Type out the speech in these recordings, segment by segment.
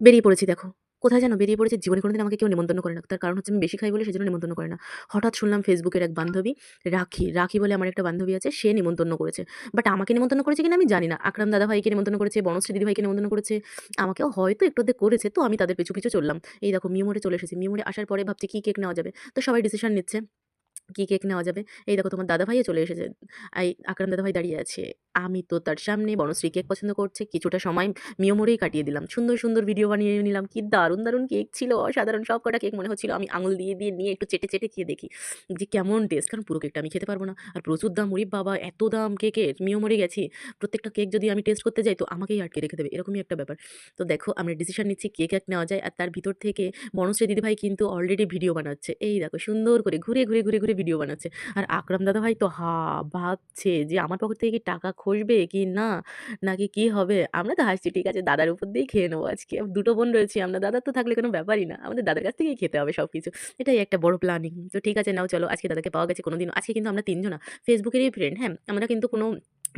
বেরিয়ে পড়েছি, দেখো। কোথায় যেন বেরিয়ে পড়েছে, জীবনে কোনোদিন আমাকে কেউ নিমন্ত্রণ করে না। তার কারণ হচ্ছে আমি বেশি খাই বলে সেজন্য নিমন্ত্রণ করে না। হঠাৎ শুনলাম ফেসবুকের এক বান্ধবী, রাখি রাখি বলে আমার একটা বান্ধবী আছে, সে নিমন্ত্রণ করেছে। বাট আমাকে নিমন্ত্রণ করেছে কিনা আমি জানি না। আকরাম দাদা ভাইকে নিমন্ত্রণ করেছে, বনশ্রী দিদি ভাইকে নিমন্ত্রণ করেছে। আমাকেও হয়তো একটু করেছে, তো আমি তাদের পিছু পিছু চললাম। এই দেখো মিমোরে চলে এসেছি। মিমোরে আসার পরে ভাবছি কী কেক নেওয়া যাবে? তো সবাই ডিসিশন নিচ্ছে, কী কেক নেওয়া যাবে? এই দেখো, তোমার দাদা ভাইও চলে এসেছে। এই আকরাম দাদা ভাই দাঁড়িয়ে আছে। আমি তো তার সামনে বনশ্রী কেক পছন্দ করছে, কিছুটা সময় মিয়মোরেই কাটিয়ে দিলাম। সুন্দর সুন্দর ভিডিও বানিয়ে নিলাম। কি দারুণ দারুণ কেক ছিল। অসাধারণ সব কটা কেক মনে হচ্ছিল আমি আঙুল দিয়ে দিয়ে নিয়ে একটু চেটে চেটে খেয়ে দেখি যে কেমন টেস্ট কারণ পুরো কেকটা আমি খেতে পারব না। আর প্রচুর দাম উরি বাবা, এত দাম কেকের মিয়মোরে গেছি। প্রত্যেকটা কেক যদি আমি টেস্ট করতে যাই তো আমাকেই আটকে রেখে দেবে। এরকমই একটা ব্যাপার। তো দেখো, আমরা ডিসিশন নিচ্ছি কেক এক নেওয়া যায় আর তার ভিতর থেকে বনশ্রী দিদিভাই কিন্তু অলরেডি ভিডিও বানাচ্ছে। এই দেখো, সুন্দর করে ঘুরে ঘুরে ঘুরে ঘুরে ভিডিও বানাচ্ছে। আর আকরাম দাদা ভাই তো হা ভাবছে যে আমার পকেট থেকে টাকা খসবে কি না, নাকি কি হবে, আমরা তো হাসছি, ঠিক আছে, দাদার উপর দিয়েই খেয়ে নেব আজকে। দুটো বোন রয়েছি আমরা, দাদার তো থাকলে কোনো ব্যাপারই না, আমাদের দাদার কাছ থেকেই খেতে হবে সব কিছু এটাই একটা বড় প্ল্যানিং তো ঠিক আছে, নাও, চলো, আজকে দাদাকে পাওয়া গেছে কোনো কোনোদিন আজকে কিন্তু আমরা তিনজনা ফেসবুকেরই ফ্রেন্ড হ্যাঁ? আমরা কিন্তু কোনো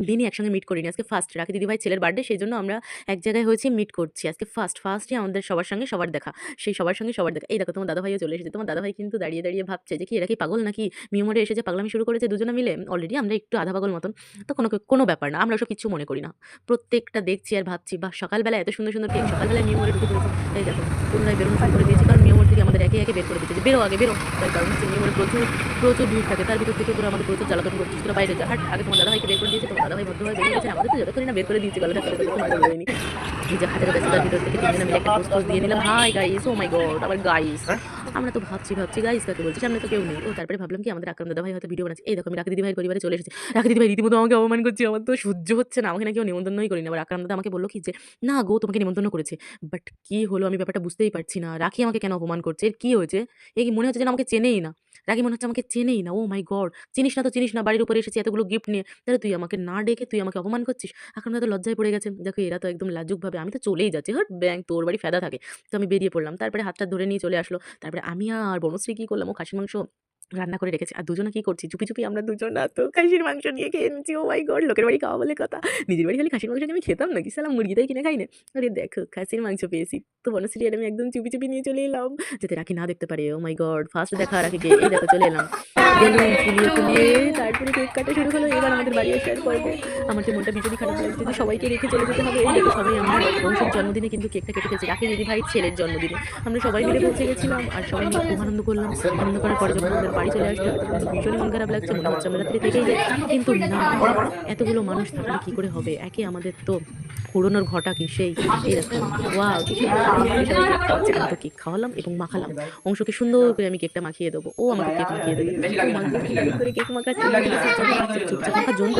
দিনই একসঙ্গে মিট করিনি। আজকে ফার্স্ট রাখি দিদিভাই ছেলের বার্থডে সেই জন্য আমরা এক জায়গায় হয়েছি মিট করছি। আজকে ফার্স্ট ফার্স্টই আমাদের সবার সঙ্গে সবার দেখা। সেই সবার সঙ্গে সবার দেখা। এই দেখো, তোমার দাদাভাইও চলে এসেছে। তোমার দাদাভাই কিন্তু দাঁড়িয়ে দাঁড়িয়ে ভাবছে যে কি, এরা কি পাগল নাকি? মিমোরে এসেছে পাগলামি শুরু করেছে দুজনে মিলে? অলরেডি আমরা একটু আধা পাগল মতন। তো কোনো কোনো ব্যাপার না। আমরা ওসব কিছু মনে করি না। প্রত্যেকটা দেখছি আর ভাবছি বা সকালবেলা এত সুন্দর সুন্দর কেক সকালবেলায় মিমোরে ঢুকে পড়েছে এই দেখো, পুনরায় বেরোনো শুরু করে দিয়েছি। কারণ মিমোর থেকে আমাদের একে একে বের করে দিয়েছে বেরো আগে, বেরো। তার কারণ হচ্ছে মিমোরে প্রচুর প্রচুর ভিড় থাকে। তার ভিতর থেকে তোরা আমাদের প্রচুর জ্বালাতন করছিস। তোরা বাইরে যা। হাট, আগে তোমার দাদাভাইকে বের করে দিয়েছে, তোমার দাদাভাই ভদ্রভাবে বের করেছে আমাদের তো যতক্ষণ না বের করে দিয়েছে গলাটা করে তোমার বেরোয়নি এই যে হাতের কাছে ভিতর থেকে তিনজনে মিলে একটা পোস্ট দিয়ে নিলাম। Hi guys oh my God আবার গাইস আমরা তো ভাবছি ভাবছি গাইস কাকে বলছি? সামনে তো কেউ নেই। ও তারপরে ভাবলাম কি আমাদের আকরাম দাদা ভাই হয়তো ভিডিও বানাচ্ছে। এই দেখো আমি রাখি দিদি ভাইয়ের পরিবারে চলে এসেছি। রাখি দিদি ভাই রীতিমতো আমাকে অপমান করছে আমার তো সহ্য হচ্ছে না। আমাকে না কেউ নিমন্ত্রণই করিনি। আবার আকরাম দাদা আমাকে বলল কি যে না গো তোমাকে নিমন্ত্রণ করেছে। বাট কি হলো আমি ব্যাপারটা বুঝতেই পারছি না। রাখি আমাকে কেন অপমান করছে? এর কি হয়েছে? এ কি মনে হচ্ছে যেন আমাকে চেনেই না? রাখি মনে হচ্ছে আমাকে চেনেই না ও মাই গড চিনিস না তো চিনিস না, বাড়ির উপরে এসেছি এতগুলো গিফট নিয়ে। তাহলে তুই আমাকে না ডেকে তুই আমাকে অপমান করছিস? এখন তো লজ্জায় পড়ে গেছে। দেখো এরা তো একদম লাজুকভাবে, আমি তো চলেই যাচ্ছি, হট ব্যাংক তোর বাড়ি ফেদা থাকে। তো আমি বেরিয়ে পড়লাম, তারপরে হাতটা ধরে নিয়ে চলে আসলো। তারপরে আমি আর বনশ্রী কী করলাম? ও খাসি মাংস রান্না করে রেখেছি। আর দুজনে কী করছি? চুপি চুপি আমরা দুজন না তো খাসির মাংস নিয়ে খেয়ে নিচ্ছি ও মাই গড লোকের বাড়ি খাওয়া বলে কথা। নিজের বাড়ি খালি খাসির মাংস আমি খেতাম নাকি? সালাম মুরগিটাই কিনে খাই না। আরে দেখো, খাসির মাংস পেয়েছি। তো বনশ্রী আমি একদম চুপি চুপি নিয়ে চলে এলাম, যাতে রাখি না দেখতে পারে ও মাই গড ফার্স্ট দেখা রাখি গিয়ে এই দেখো চলে এলাম। বেলুন ফুলিয়ে ফুলিয়ে তারপরে কেক কাটা শুরু হলো এবার আমাদের বাড়ি আসার পর্বে। আমার যে মনটা ভীষণই খারাপ লাগছে যে সবাইকে রেখে চলে যেতে হবে। এই দেখো সবাই আমরা বংশের জন্মদিনে কিন্তু কেকটা কেটে ফেলছি রাখি দিদি ভাই? ছেলের জন্মদিনে। আমরা সবাই মিলে পৌঁছে গেছিলাম আর সবাই মিলে খুব আনন্দ করলাম। আনন্দ করার পরে যখন আমাদের বাড়ি চলে আসলো ভীষণই মন খারাপ লাগছে মনে হচ্ছে আমরা রাত্রে থেকেই যাই কিন্তু না এতগুলো মানুষ থাকলে কী করে হবে? একে আমাদের তো পুরনোর ঘটা কি সেই ওয়াও কেক খাওয়ালাম এবং মাখালাম অংশকে সুন্দর করে আমি কেকটা মাখিয়ে দেবো ও আমাকে কেক মাখিয়ে দেবে কেক মাখাচ্ছে চুপচাপ মাখার জন্য